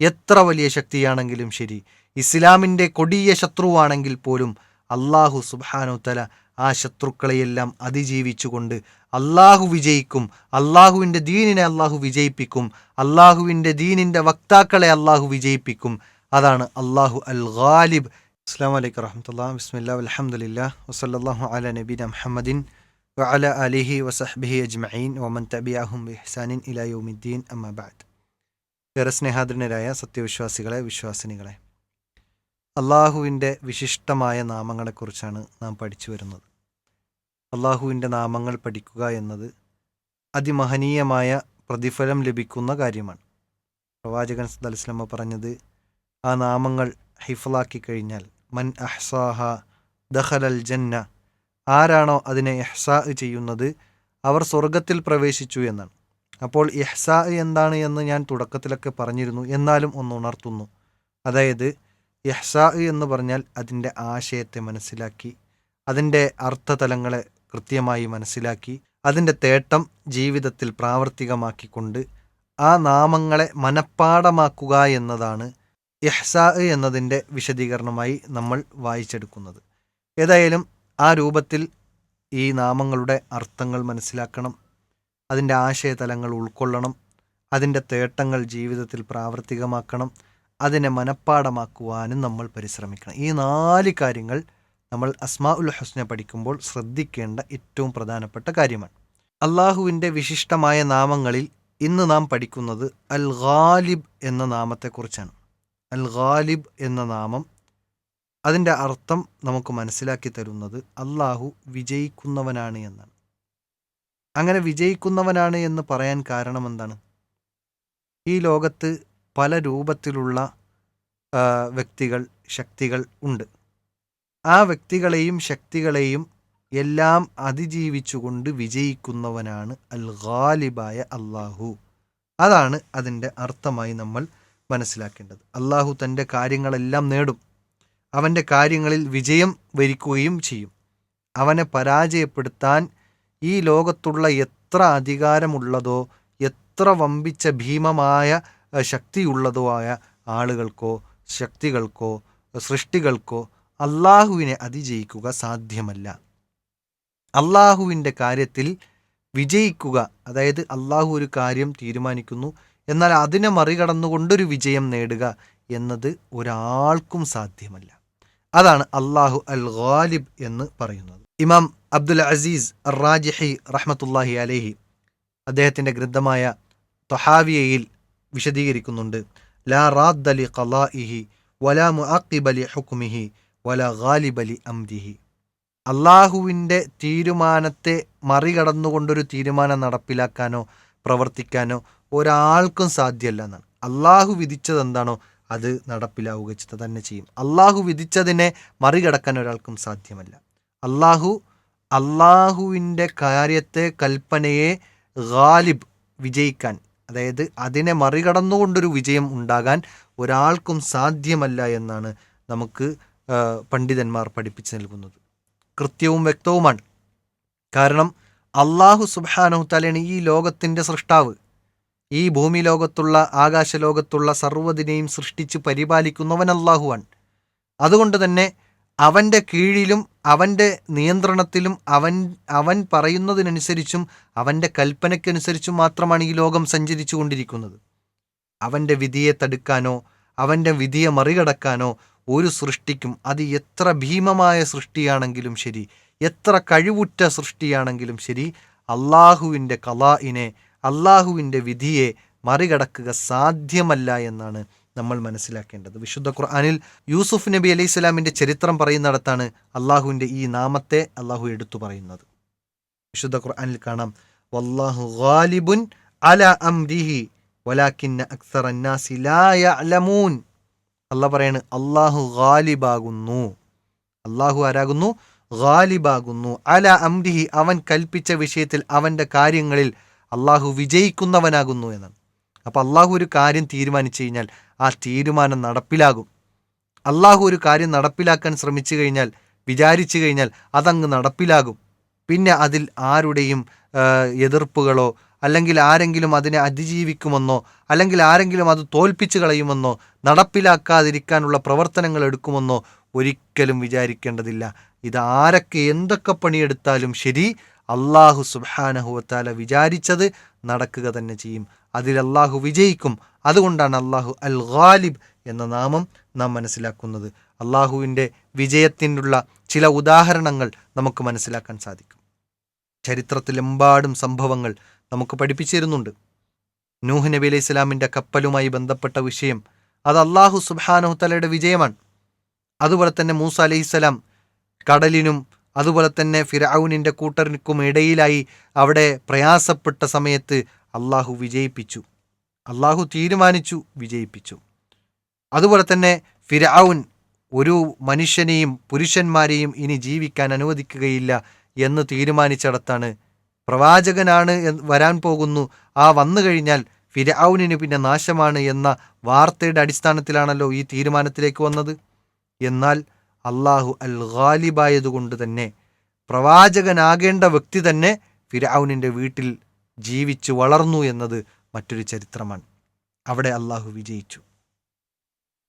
എത്ര വലിയ ശക്തിയാണെങ്കിലും ശരി. ഇസ്ലാമിന്റെ കൊടിയ ശത്രുവാണെങ്കിൽ പോലും അള്ളാഹു സുബാനുത്തല ആ ശത്രുക്കളെയെല്ലാം അതിജീവിച്ചുകൊണ്ട് അള്ളാഹു വിജയിക്കും. അള്ളാഹുവിന്റെ ദീനിനെ അള്ളാഹു വിജയിപ്പിക്കും. അള്ളാഹുവിന്റെ ദീനിന്റെ വക്താക്കളെ അള്ളാഹു വിജയിപ്പിക്കും. അതാണ് അള്ളാഹു അൽ ഗാലിബ് അസ്സാം വലൈക്കും വറഹമത്തുള്ള ബിസ്മില്ലാ അലഹമുല്ല വസല്ലാഹു അല നബീന മുഹമ്മദിൻ വഅല അലിഹി വസഹ്ബിഹി അജ്മഈൻ വമൻ തബിയാഹും ബിഹ്സാനിൻ ഇലാ യൗമിദ്ദീൻ. ഏറെ സ്നേഹാദരനരായ സത്യവിശ്വാസികളെ വിശ്വാസിനികളെ. അള്ളാഹുവിന്റെ വിശിഷ്ടമായ നാമങ്ങളെക്കുറിച്ചാണ് നാം പഠിച്ചു വരുന്നത്. അള്ളാഹുവിന്റെ നാമങ്ങൾ പഠിക്കുക എന്നത് അതിമഹനീയമായ പ്രതിഫലം ലഭിക്കുന്ന കാര്യമാണ്. പ്രവാചകൻ സദാലിസ്ലമ പറഞ്ഞത് ആ നാമങ്ങൾ ഹിഫലാക്കി കഴിഞ്ഞാൽ മൻ അഹ്സാഹ ദഹലൽ ജന്ന ആരാണോ അതിനെ എഹ്സാ ചെയ്യുന്നത് അവർ സ്വർഗത്തിൽ പ്രവേശിച്ചു എന്നാണ്. അപ്പോൾ ഇഹ്സാ എന്താണ് എന്ന് ഞാൻ തുടക്കത്തിലൊക്കെ പറഞ്ഞിരുന്നു. എന്നാലും ഒന്ന് ഉണർത്തുന്നു. അതായത് ഇഹ്സാ എന്ന് പറഞ്ഞാൽ അതിന്റെ ആശയത്തെ മനസ്സിലാക്കി അതിന്റെ അർത്ഥതലങ്ങളെ കൃത്യമായി മനസ്സിലാക്കി അതിന്റെ തേട്ടം ജീവിതത്തിൽ പ്രാവർത്തികമാക്കിക്കൊണ്ട് ആ നാമങ്ങളെ മനഃപ്പാടമാക്കുക എന്നതാണ് ഇഹ്സാ എന്നതിന്റെ വിശദീകരണമായി നമ്മൾ വായിച്ചെടുക്കുന്നത്. ഏതായാലും ആ രൂപത്തിൽ ഈ നാമങ്ങളുടെ അർത്ഥങ്ങൾ മനസ്സിലാക്കണം. അതിന്റെ ആശയതലങ്ങൾ ഉൾക്കൊള്ളണം അതിന്റെ തേട്ടങ്ങൾ ജീവിതത്തിൽ പ്രാവർത്തികമാക്കണം അതിനെ മനഃപ്പാടമാക്കുവാനും നമ്മൾ പരിശ്രമിക്കണം. ഈ നാല് കാര്യങ്ങൾ നമ്മൾ അസ്മാ ഉൽ ഹുസ്നെ പഠിക്കുമ്പോൾ ശ്രദ്ധിക്കേണ്ട ഏറ്റവും പ്രധാനപ്പെട്ട കാര്യമാണ്. അള്ളാഹുവിന്റെ വിശിഷ്ടമായ നാമങ്ങളിൽ ഇന്ന് നാം പഠിക്കുന്നത് അൽ ഗാലിബ് എന്ന നാമത്തെക്കുറിച്ചാണ്. അൽ ഗാലിബ് എന്ന നാമം അതിന്റെ അർത്ഥം നമുക്ക് മനസ്സിലാക്കി തരുന്നത് അള്ളാഹു വിജയിക്കുന്നവനാണ് എന്നാണ്. അങ്ങനെ വിജയിക്കുന്നവനാണ് എന്ന് പറയാൻ കാരണം എന്താണ്? ഈ ലോകത്ത് പല രൂപത്തിലുള്ള വ്യക്തികൾ ശക്തികൾ ഉണ്ട്. ആ വ്യക്തികളെയും ശക്തികളെയും എല്ലാം അതിജീവിച്ചുകൊണ്ട് വിജയിക്കുന്നവനാണ് അൽ ഗാലിബായ അള്ളാഹു അതാണ് അതിന്റെ അർത്ഥമായി നമ്മൾ മനസ്സിലാക്കേണ്ടത്. അള്ളാഹു തന്റെ കാര്യങ്ങളെല്ലാം നേടും. അവന്റെ കാര്യങ്ങളിൽ വിജയം വരിക്കുകയും ചെയ്യും. അവനെ പരാജയപ്പെടുത്താൻ ഈ ലോകത്തുള്ള എത്ര അധികാരമുള്ളതോ എത്ര വമ്പിച്ച ഭീമമായ ശക്തിയുള്ളതോ ആയ ആളുകൾക്കോ ശക്തികൾക്കോ സൃഷ്ടികൾക്കോ അള്ളാഹുവിനെ അതിജയിക്കുക സാധ്യമല്ല. അള്ളാഹുവിന്റെ കാര്യത്തിൽ വിജയിക്കുക അതായത് അള്ളാഹു ഒരു കാര്യം തീരുമാനിക്കുന്നു എന്നാൽ അതിനെ മറികടന്നുകൊണ്ടൊരു വിജയം നേടുക എന്നത് ഒരാൾക്കും സാധ്യമല്ല. അതാണ് അള്ളാഹു അൽ ഗാലിബ് എന്ന് പറയുന്നത്. ഇമാം അബ്ദുൽ അസീസ് റാജിഹി റഹ്മത്തുല്ലാഹി അലേഹി അദ്ദേഹത്തിന്റെ ഗ്രന്ഥമായ തൊഹാവിയയിൽ വിശദീകരിക്കുന്നുണ്ട്. ലാ റാദ് അലി ഖലാഇഹി വലാ മുഅക്കിബ് അലി ഹുക്മിഹി വല ഗാലിബലി അംദിഹി. അള്ളാഹുവിന്റെ തീരുമാനത്തെ മറികടന്നുകൊണ്ടൊരു തീരുമാനം നടപ്പിലാക്കാനോ പ്രവർത്തിക്കാനോ ഒരാൾക്കും സാധ്യമല്ല എന്നാണ്. അള്ളാഹു വിധിച്ചത് എന്താണോ അത് നടപ്പിലാവുക തന്നെ ചെയ്യും. അള്ളാഹു വിധിച്ചതിനെ മറികടക്കാൻ ഒരാൾക്കും സാധ്യമല്ല. അള്ളാഹു അള്ളാഹുവിന്റെ കാര്യത്തെ കൽപ്പനയെ ഗാലിബ് വിജയിക്കാൻ അതായത് അതിനെ മറികടന്നുകൊണ്ടൊരു വിജയം ഉണ്ടാകാൻ ഒരാൾക്കും സാധ്യമല്ല എന്നാണ് നമുക്ക് പണ്ഡിതന്മാർ പഠിപ്പിച്ചു നൽകുന്നത്. കൃത്യവും വ്യക്തവുമാണ്. കാരണം അള്ളാഹു സുബാനഹുത്താലയാണ് ഈ ലോകത്തിന്റെ സൃഷ്ടാവ്. ഈ ഭൂമി ലോകത്തുള്ള ആകാശ ലോകത്തുള്ള സർവതിനെയും സൃഷ്ടിച്ച് പരിപാലിക്കുന്നവൻ അള്ളാഹുവാൻ അതുകൊണ്ട് തന്നെ അവന്റെ കീഴിലും അവന്റെ നിയന്ത്രണത്തിലും അവൻ അവൻ പറയുന്നതിനനുസരിച്ചും അവന്റെ കൽപ്പനയ്ക്കനുസരിച്ചും മാത്രമാണ് ഈ ലോകം സഞ്ചരിച്ചു കൊണ്ടിരിക്കുന്നത്. അവന്റെ വിധിയെ തടുക്കാനോ അവന്റെ വിധിയെ മറികടക്കാനോ ഒരു സൃഷ്ടിക്കും അത് എത്ര ഭീമമായ സൃഷ്ടിയാണെങ്കിലും ശരി എത്ര കഴിവുറ്റ സൃഷ്ടിയാണെങ്കിലും ശരി അള്ളാഹുവിന്റെ കലാഇനെ അള്ളാഹുവിന്റെ വിധിയെ മറികടക്കുക സാധ്യമല്ല എന്നാണ് നമ്മൾ മനസ്സിലാക്കേണ്ടത്. വിശുദ്ധ ഖുർആാനിൽ യൂസുഫ് നബി അലൈഹി സ്വലാമിന്റെ ചരിത്രം പറയുന്നിടത്താണ് അള്ളാഹുവിന്റെ ഈ നാമത്തെ അള്ളാഹു എടുത്തു പറയുന്നത്. വിശുദ്ധ ഖുർആാനിൽ കാണാം വല്ലാഹു ഗാലിബുൻ അല അംരിഹി വലാക്കിന്ന അക്സർ ലാ പറയാണ് അള്ളാഹു ഗാലിബാകുന്നു. അള്ളാഹു ആരാകുന്നു? ഗാലിബാകുന്നു. അല അംരിഹി അവൻ കൽപ്പിച്ച വിഷയത്തിൽ അവന്റെ കാര്യങ്ങളിൽ അള്ളാഹു വിജയിക്കുന്നവനാകുന്നു എന്നാണ്. അപ്പോൾ അള്ളാഹു ഒരു കാര്യം തീരുമാനിച്ചു കഴിഞ്ഞാൽ ആ തീരുമാനം നടപ്പിലാകും. അള്ളാഹു ഒരു കാര്യം നടപ്പിലാക്കാൻ ശ്രമിച്ചു കഴിഞ്ഞാൽ വിചാരിച്ചു കഴിഞ്ഞാൽ അതങ്ങ് നടപ്പിലാകും. പിന്നെ അതിൽ ആരുടെയും എതിർപ്പുകളോ അല്ലെങ്കിൽ ആരെങ്കിലും അതിനെ അതിജീവിക്കുമെന്നോ അല്ലെങ്കിൽ ആരെങ്കിലും അത് തോൽപ്പിച്ചു കളയുമെന്നോ നടപ്പിലാക്കാതിരിക്കാനുള്ള പ്രവർത്തനങ്ങൾ എടുക്കുമെന്നോ ഒരിക്കലും വിചാരിക്കേണ്ടതില്ല. ഇത് ആരൊക്കെ എന്തൊക്കെ പണിയെടുത്താലും ശരി അള്ളാഹു സുബാനഹുവത്താല വിചാരിച്ചത് നടക്കുക തന്നെ ചെയ്യും. അതിൽ അള്ളാഹു വിജയിക്കും. അതുകൊണ്ടാണ് അള്ളാഹു അൽ ഖാലിബ് എന്ന നാമം നാം മനസ്സിലാക്കുന്നത്. അള്ളാഹുവിന്റെ വിജയത്തിനുള്ള ചില ഉദാഹരണങ്ങൾ നമുക്ക് മനസ്സിലാക്കാൻ സാധിക്കും. ചരിത്രത്തിലെമ്പാടും സംഭവങ്ങൾ നമുക്ക് പഠിപ്പിച്ചിരുന്നുണ്ട് നൂഹ് നബി അലൈഹി ഇസ്ലാമിന്റെ കപ്പലുമായി ബന്ധപ്പെട്ട വിഷയം. അത് അള്ളാഹു സുബാനഹുത്തലയുടെ വിജയമാണ്. അതുപോലെ തന്നെ മൂസ അലൈഹിസ്സലാം കടലിനും അതുപോലെ തന്നെ ഫിറൌനിന്റെ കൂട്ടർക്കും ഇടയിലായി അവിടെ പ്രയാസപ്പെട്ട സമയത്ത് അള്ളാഹു വിജയിപ്പിച്ചു. അള്ളാഹു തീരുമാനിച്ചു വിജയിപ്പിച്ചു. അതുപോലെ തന്നെ ഫിറൌൻ ഒരു മനുഷ്യനെയും പുരുഷന്മാരെയും ഇനി ജീവിക്കാൻ അനുവദിക്കുകയില്ല എന്ന് തീരുമാനിച്ചിടത്താണ് പ്രവാചകനാണ് വരാൻ പോകുന്നു. ആ വന്നു കഴിഞ്ഞാൽ ഫിരൌനിന് പിന്നെ നാശമാണ് എന്ന വാർത്തയുടെ അടിസ്ഥാനത്തിലാണല്ലോ ഈ തീരുമാനത്തിലേക്ക് വന്നത്. എന്നാൽ അള്ളാഹു അൽ ഖാലിബായതുകൊണ്ട് തന്നെ പ്രവാചകനാകേണ്ട വ്യക്തി തന്നെ ഫിരാവുനിന്റെ വീട്ടിൽ ജീവിച്ചു വളർന്നു എന്നത് മറ്റൊരു ചരിത്രമാണ്. അവിടെ അള്ളാഹു വിജയിച്ചു.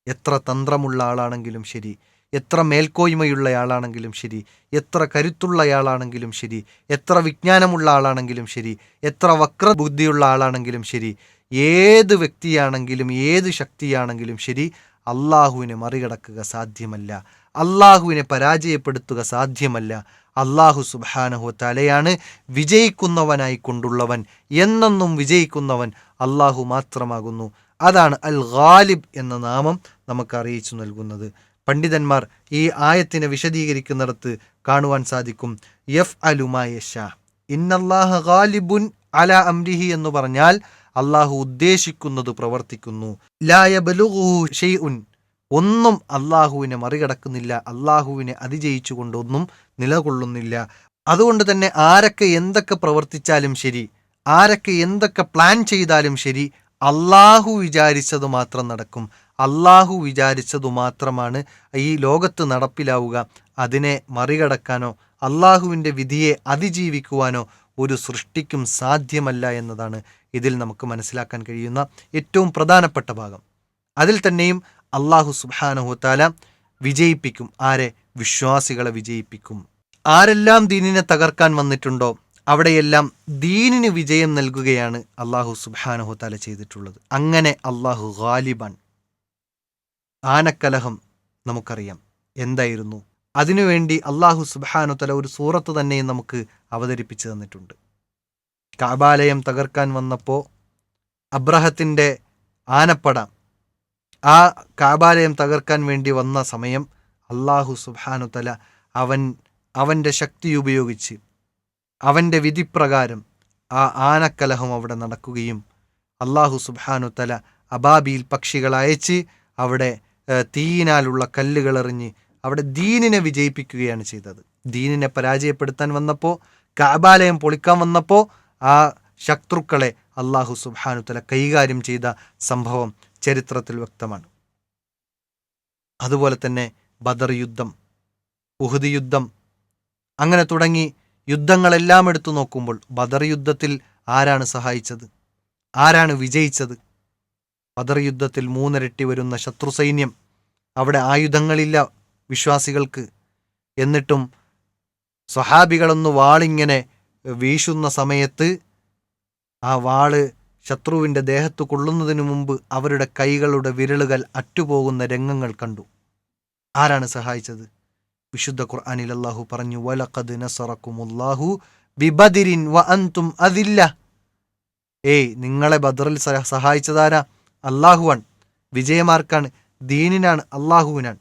എത്ര തന്ത്രമുള്ള ആളാണെങ്കിലും ശരി എത്ര മേൽക്കോയ്മയുള്ളയാളാണെങ്കിലും ശരി എത്ര കരുത്തുള്ളയാളാണെങ്കിലും ശരി എത്ര വിജ്ഞാനമുള്ള ആളാണെങ്കിലും ശരി എത്ര വക്രബുദ്ധിയുള്ള ആളാണെങ്കിലും ശരി ഏത് വ്യക്തിയാണെങ്കിലും ഏത് ശക്തിയാണെങ്കിലും ശരി അള്ളാഹുവിനെ മറികടക്കുക സാധ്യമല്ല. അള്ളാഹുവിനെ പരാജയപ്പെടുത്തുക സാധ്യമല്ല. അള്ളാഹു സുബാനഹു തലയാണ് വിജയിക്കുന്നവനായി കൊണ്ടുള്ളവൻ. എന്നെന്നും വിജയിക്കുന്നവൻ അള്ളാഹു മാത്രമാകുന്നു. അതാണ് അൽ ഖാലിബ് എന്ന നാമം നമുക്ക് അറിയിച്ചു നൽകുന്നത്. പണ്ഡിതന്മാർ ഈ ആയത്തിനെ വിശദീകരിക്കുന്നിടത്ത് കാണുവാൻ സാധിക്കും. യഫ് അലുമായഷ ഇന്നല്ലാഹ ഖാലിബുൻ അല അംരിഹി എന്ന് പറഞ്ഞാൽ അള്ളാഹു ഉദ്ദേശിക്കുന്നത് പ്രവർത്തിക്കുന്നു. ഷെയ്ഉൻ ഒന്നും അള്ളാഹുവിനെ മറികടക്കുന്നില്ല അള്ളാഹുവിനെ അതിജയിച്ചുകൊണ്ടൊന്നും നിലകൊള്ളുന്നില്ല. അതുകൊണ്ട് തന്നെ ആരൊക്കെ എന്തൊക്കെ പ്രവർത്തിച്ചാലും ശരി ആരൊക്കെ എന്തൊക്കെ പ്ലാൻ ചെയ്താലും ശരി അള്ളാഹു വിചാരിച്ചത് മാത്രം നടക്കും. അള്ളാഹു വിചാരിച്ചതു മാത്രമാണ് ഈ ലോകത്ത് നടപ്പിലാവുക. അതിനെ മറികടക്കാനോ അള്ളാഹുവിന്റെ വിധിയെ അതിജീവിക്കുവാനോ ഒരു സൃഷ്ടിക്കും സാധ്യമല്ല എന്നതാണ് ഇതിൽ നമുക്ക് മനസ്സിലാക്കാൻ കഴിയുന്ന ഏറ്റവും പ്രധാനപ്പെട്ട ഭാഗം. അതിൽ തന്നെയും അള്ളാഹു സുബാനഹുത്താല വിജയിപ്പിക്കും. ആരെ? വിശ്വാസികളെ വിജയിപ്പിക്കും. ആരെല്ലാം ദീനിനെ തകർക്കാൻ വന്നിട്ടുണ്ടോ? അവിടെയെല്ലാം ദീനിന് വിജയം നൽകുകയാണ് അള്ളാഹു സുബാനഹുത്താല ചെയ്തിട്ടുള്ളത്. അങ്ങനെ അള്ളാഹു ഗാലിബാൻ. ആനക്കലഹം നമുക്കറിയാം. എന്തായിരുന്നു? അതിനുവേണ്ടി അള്ളാഹു സുബാനുത്തല ഒരു സൂറത്ത് തന്നെയും നമുക്ക് അവതരിപ്പിച്ചു തന്നിട്ടുണ്ട്. കാബാലയം തകർക്കാൻ വന്നപ്പോൾ അബ്രഹത്തിന്റെ ആനപ്പട ആ കാബാലയം തകർക്കാൻ വേണ്ടി വന്ന സമയം അള്ളാഹു സുബാനുത്തല അവൻ അവന്റെ ശക്തി ഉപയോഗിച്ച് അവന്റെ വിധിപ്രകാരം ആ ആനക്കലഹം അവിടെ നടക്കുകയും അള്ളാഹു സുബാനുത്തല അബാബിയിൽ പക്ഷികൾ അയച്ച് അവിടെ തീയിനാലുള്ള കല്ലുകൾ എറിഞ്ഞ് അവിടെ ദീനിനെ വിജയിപ്പിക്കുകയാണ് ചെയ്തത്. ദീനിനെ പരാജയപ്പെടുത്താൻ വന്നപ്പോൾ കാബാലയം പൊളിക്കാൻ വന്നപ്പോൾ ആ ശത്രുക്കളെ അള്ളാഹു സുബാനുത്തല കൈകാര്യം ചെയ്ത സംഭവം ചരിത്രത്തിൽ വ്യക്തമാണ്. അതുപോലെ തന്നെ ബദർ യുദ്ധം ഉഹുദ് യുദ്ധം അങ്ങനെ തുടങ്ങി യുദ്ധങ്ങളെല്ലാം എടുത്തു നോക്കുമ്പോൾ ബദർ യുദ്ധത്തിൽ ആരാണ് സഹായിച്ചത്? ആരാണ് വിജയിച്ചത്? ബദർ യുദ്ധത്തിൽ മൂന്നിരട്ടി വരുന്ന ശത്രു സൈന്യം അവിടെ ആയുധങ്ങളില്ല വിശ്വാസികൾക്ക്. എന്നിട്ടും സ്വഹാബികളൊന്ന് വാളിങ്ങനെ വീശുന്ന സമയത്ത് ആ വാൾ ശത്രുവിന്റെ ദേഹത്തു കൊള്ളുന്നതിനു മുമ്പ് അവരുടെ കൈകളുടെ വിരലുകൾ അറ്റുപോകുന്ന രംഗങ്ങൾ കണ്ടു. ആരാണ് സഹായിച്ചത്? വിശുദ്ധ ഖുർആാനിൽ അള്ളാഹു പറഞ്ഞു വലഖദ് നസറക്കുമുല്ലാഹു ബിബദിരിൻ വ അന്തും അതില്ല ഏയ് നിങ്ങളെ ബദറിൽ സഹായിച്ചതാരാ? അള്ളാഹുവാൻ വിജയമാർക്കാണ്. ദീനിനാണ്. അള്ളാഹുവിനാണ്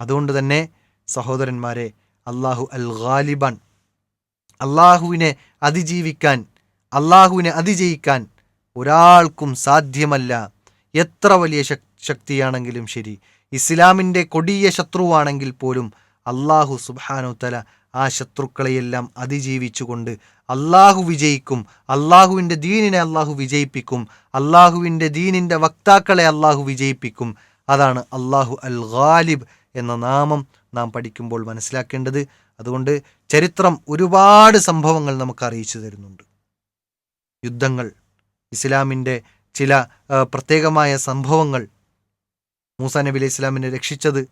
അതുകൊണ്ട് തന്നെ സഹോദരന്മാരെ അള്ളാഹു അൽ ഖാലിബാൻ അള്ളാഹുവിനെ അതിജീവിക്കാൻ അള്ളാഹുവിനെ അതിജയിക്കാൻ ഒരാൾക്കും സാധ്യമല്ല. എത്ര വലിയ ശക്തിയാണെങ്കിലും ശരി. ഇസ്ലാമിന്റെ കൊടിയ ശത്രുവാണെങ്കിൽ പോലും അള്ളാഹു സുബാനുത്തല ആ ശത്രുക്കളെയെല്ലാം അതിജീവിച്ചുകൊണ്ട് അള്ളാഹു വിജയിക്കും. അള്ളാഹുവിന്റെ ദീനിനെ അള്ളാഹു വിജയിപ്പിക്കും. അള്ളാഹുവിന്റെ ദീനിന്റെ വക്താക്കളെ അള്ളാഹു വിജയിപ്പിക്കും. അതാണ് അള്ളാഹു അൽ ഖാലിബ് എന്ന നാമം നാം പഠിക്കുമ്പോൾ മനസ്സിലാക്കേണ്ടത്. അതുകൊണ്ട് ചരിത്രം ഒരുപാട് സംഭവങ്ങൾ നമുക്ക് അറിയിച്ചു തരുന്നുണ്ട്. യുദ്ധങ്ങൾ ഇസ്ലാമിന്റെ ചില പ്രത്യേകമായ സംഭവങ്ങൾ മൂസ നബി അലൈഹി ഇസ്ലാമിനെ രക്ഷിച്ചത്.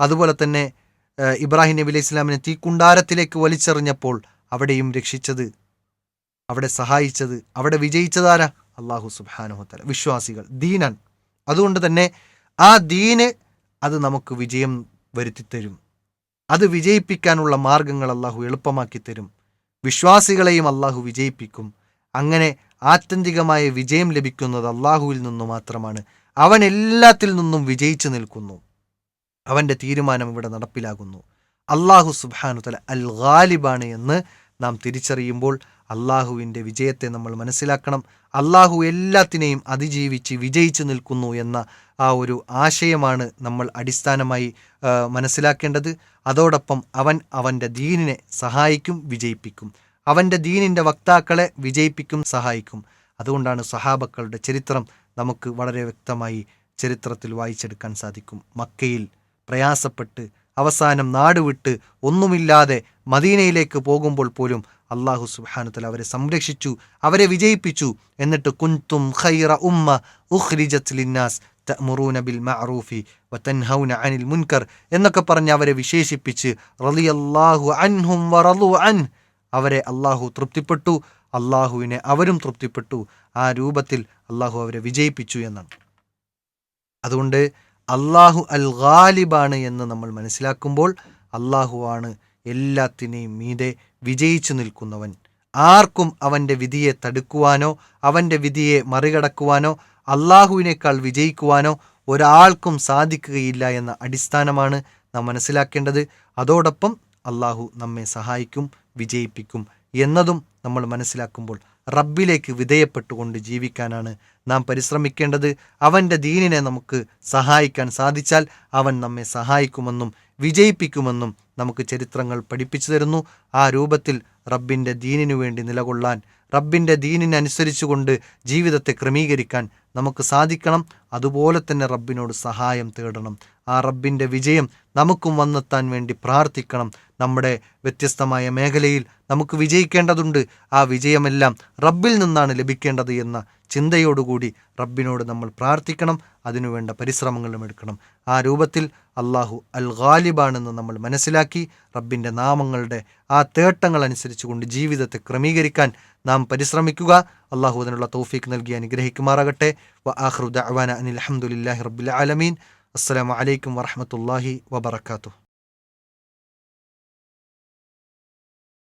അതുപോലെ തന്നെ ഇബ്രാഹിം നബി അലൈഹി ഇസ്ലാമിനെ തീക്കുണ്ടാരത്തിലേക്ക് വലിച്ചെറിഞ്ഞപ്പോൾ അവിടെയും രക്ഷിച്ചത്. അവിടെ സഹായിച്ചത്. അവിടെ വിജയിച്ചതാരാ? അള്ളാഹു സുബാനുഹത്തല വിശ്വാസികൾ. ദീനാൻ. അതുകൊണ്ട് തന്നെ ആ ദീന് അത് നമുക്ക് വിജയം വരുത്തിത്തരും. അത് വിജയിപ്പിക്കാനുള്ള മാർഗങ്ങൾ അള്ളാഹു എളുപ്പമാക്കി തരും വിശ്വാസികളെയും അള്ളാഹു വിജയിപ്പിക്കും. അങ്ങനെ ആത്യന്തികമായ വിജയം ലഭിക്കുന്നത് അള്ളാഹുവിൽ നിന്നു മാത്രമാണ്. അവൻ എല്ലാത്തിൽ നിന്നും വിജയിച്ചു നിൽക്കുന്നു. അവന്റെ തീരുമാനം ഇവിടെ നടപ്പിലാകുന്നു. അള്ളാഹു സുബാനു തല അൽ ഗാലിബാണ് എന്ന് നാം തിരിച്ചറിയുമ്പോൾ അള്ളാഹുവിന്റെ വിജയത്തെ നമ്മൾ മനസ്സിലാക്കണം. അള്ളാഹു എല്ലാത്തിനെയും അതിജീവിച്ച് വിജയിച്ചു നിൽക്കുന്നു എന്ന ആ ഒരു ആശയമാണ് നമ്മൾ അടിസ്ഥാനമായി മനസ്സിലാക്കേണ്ടത്. അതോടൊപ്പം അവൻ അവന്റെ ദീനിനെ സഹായിക്കും വിജയിപ്പിക്കും. അവന്റെ ദീനിന്റെ വക്താക്കളെ വിജയിപ്പിക്കും സഹായിക്കും. അതുകൊണ്ടാണ് സഹാബക്കളുടെ ചരിത്രം നമുക്ക് വളരെ വ്യക്തമായി ചരിത്രത്തിൽ വായിച്ചെടുക്കാൻ സാധിക്കും. മക്കയിൽ പ്രയാസപ്പെട്ട് അവസാനം നാടുവിട്ട് ഒന്നുമില്ലാതെ മദീനയിലേക്ക് പോകുമ്പോൾ പോലും അള്ളാഹു സുബാനുത്തല അവരെ സംരക്ഷിച്ചു അവരെ വിജയിപ്പിച്ചു. എന്നിട്ട് കുൻതും ഖൈറ ഉമ്മ ഉഖ്രിജത്ത് ലിന്നാസ് തഅ്മുറൂന ബിൽ മഅറൂഫി വതൻഹൗന അനിൽ മുൻകർ എന്നൊക്കെ പറഞ്ഞ് അവരെ വിശേഷിപ്പിച്ച് റളിയല്ലാഹു അൻഹും വറളു അവരെ അള്ളാഹു തൃപ്തിപ്പെട്ടു അള്ളാഹുവിനെ അവരും തൃപ്തിപ്പെട്ടു. ആ രൂപത്തിൽ അള്ളാഹു അവരെ വിജയിപ്പിച്ചു എന്നാണ്. അതുകൊണ്ട് അള്ളാഹു അൽ ഗാലിബാണ് എന്ന് നമ്മൾ മനസ്സിലാക്കുമ്പോൾ അള്ളാഹുവാണ് എല്ലാത്തിനെയും മീതെ വിജയിച്ചു നിൽക്കുന്നവൻ. ആർക്കും അവന്റെ വിധിയെ തടുക്കുവാനോ അവന്റെ വിധിയെ മറികടക്കുവാനോ അള്ളാഹുവിനേക്കാൾ വിജയിക്കുവാനോ ഒരാൾക്കും സാധിക്കുകയില്ല എന്ന അടിസ്ഥാനമാണ് നാം മനസ്സിലാക്കേണ്ടത്. അതോടൊപ്പം അള്ളാഹു നമ്മെ സഹായിക്കും വിജയിപ്പിക്കും എന്നതും നമ്മൾ മനസ്സിലാക്കുമ്പോൾ റബ്ബിലേക്ക് വിധേയപ്പെട്ടുകൊണ്ട് ജീവിക്കാനാണ് നാം പരിശ്രമിക്കേണ്ടത്. അവന്റെ ദീനിനെ നമുക്ക് സഹായിക്കാൻ സാധിച്ചാൽ അവൻ നമ്മെ സഹായിക്കുമെന്നും വിജയിപ്പിക്കുമെന്നും നമുക്ക് ചരിത്രങ്ങൾ പഠിപ്പിച്ചു തരുന്നു. ആ രൂപത്തിൽ റബ്ബിന്റെ ദീനിനു വേണ്ടി നിലകൊള്ളാൻ റബ്ബിന്റെ ദീനിനനുസരിച്ചുകൊണ്ട് ജീവിതത്തെ ക്രമീകരിക്കാൻ നമുക്ക് സാധിക്കണം. അതുപോലെ തന്നെ റബ്ബിനോട് സഹായം തേടണം. ആ റബ്ബിന്റെ വിജയം നമുക്കും വന്നെത്താൻ വേണ്ടി പ്രാർത്ഥിക്കണം. നമ്മുടെ വ്യത്യസ്തമായ മേഖലയിൽ നമുക്ക് വിജയിക്കേണ്ടതുണ്ട്. ആ വിജയമെല്ലാം റബ്ബിൽ നിന്നാണ് ലഭിക്കേണ്ടത് എന്ന ചിന്തയോടുകൂടി റബ്ബിനോട് നമ്മൾ പ്രാർത്ഥിക്കണം. അതിനുവേണ്ട പരിശ്രമങ്ങളും എടുക്കണം. ആ രൂപത്തിൽ അള്ളാഹു അൽ ഗാലിബാണെന്ന് നമ്മൾ മനസ്സിലാക്കി റബ്ബിന്റെ നാമങ്ങളുടെ ആ തേട്ടങ്ങൾ അനുസരിച്ചുകൊണ്ട് ജീവിതത്തെ ക്രമീകരിക്കാൻ നാം പരിശ്രമിക്കുക. അള്ളാഹു അതിനുള്ള തൗഫീക്ക് നൽകി അനുഗ്രഹിക്കുമാറാകട്ടെ. വ ദഅവാന അനിൽ അഹമ്മദില്ലാഹി റബ്ബിൽ ആലമീൻ. അസ്സലാമു അലൈക്കും വറഹമത്തല്ലാഹി വബർക്കാത്തു